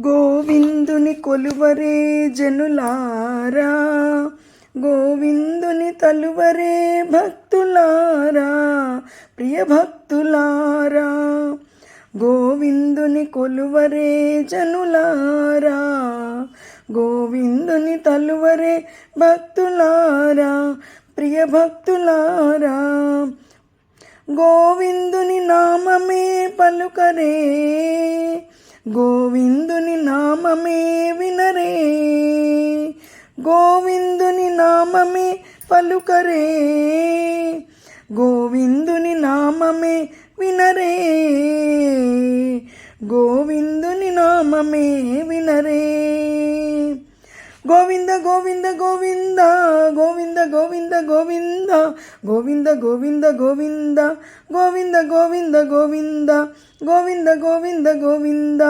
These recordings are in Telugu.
గోవిందుని కొలువరే జనులారా. గోవిందుని తలువరే భక్తులారా. ప్రియ భక్తులారా. గోవిందుని కొలువరే జనులారా. గోవిందుని తలువరే భక్తులారా. ప్రియ భక్తులారా. గోవిందుని నామమే పలుకరే. గోవిందుని నామమే వినరే. గోవిందుని నామమే పలుకరే. గోవిందుని నామమే వినరే. గోవిందుని నామమే వినరే. గోవింద గోవింద గోవింద గోవింద గోవింద గోవింద గోవింద గోవింద గోవింద గోవింద గోవింద గోవింద గోవింద గోవింద గోవింద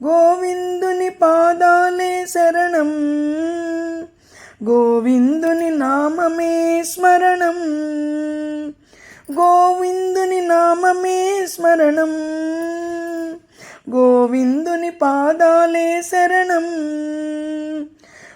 గోవిందుని పాదాలే శరణం గోవిందుని నామమే స్మరణం గోవిందుని నామమే స్మరణం గోవిందుని పాదాలే శరణం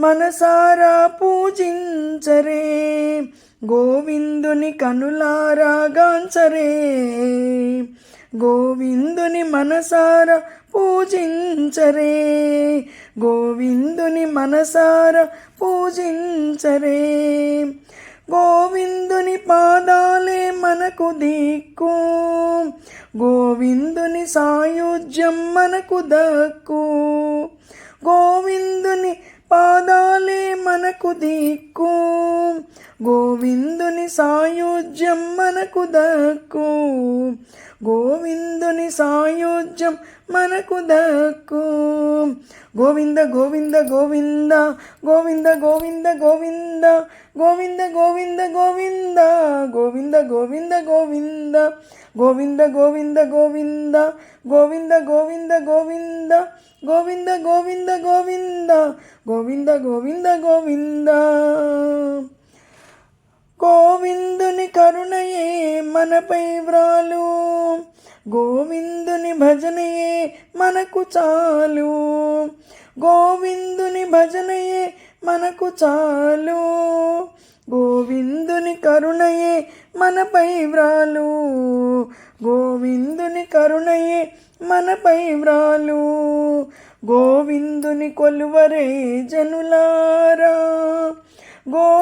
మనసారా పూజించరే. గోవిందుని కనులారా గాంచరే. గోవిందుని మనసారా పూజించరే. గోవిందుని మనసారా పూజించరే. గోవిందుని పాదాలే మనకు దిక్కు. గోవిందుని సాయుధ్యం మనకు దక్కు. గోవిందుని పాదాలే మనకు దిక్కు. గోవిందుని సాయుధ్యం మనకు దక్కు. గోవిందుని సాయుధ్యం మనకు దక్కు. గోవింద గోవింద గోవింద గోవింద గోవింద గోవింద గోవింద గోవింద గోవింద. గోవింద గోవింద గోవింద గోవింద గోవింద గోవింద గోవింద గోవింద గోవింద గోవింద గోవింద గోవింద గోవింద గోవింద గోవింద గోవిందుని కరుణయే మనపై వ్రాలు గోవిందుని భజనయే మనకు చాలు గోవిందుని భజనయే మనకు చాలు గోవిందుని కరుణయే మనపై వ్రాలు. గోవిందుని కరుణయే మనపై వ్రాలు. గోవిందుని కొలువరే జనులారా. గో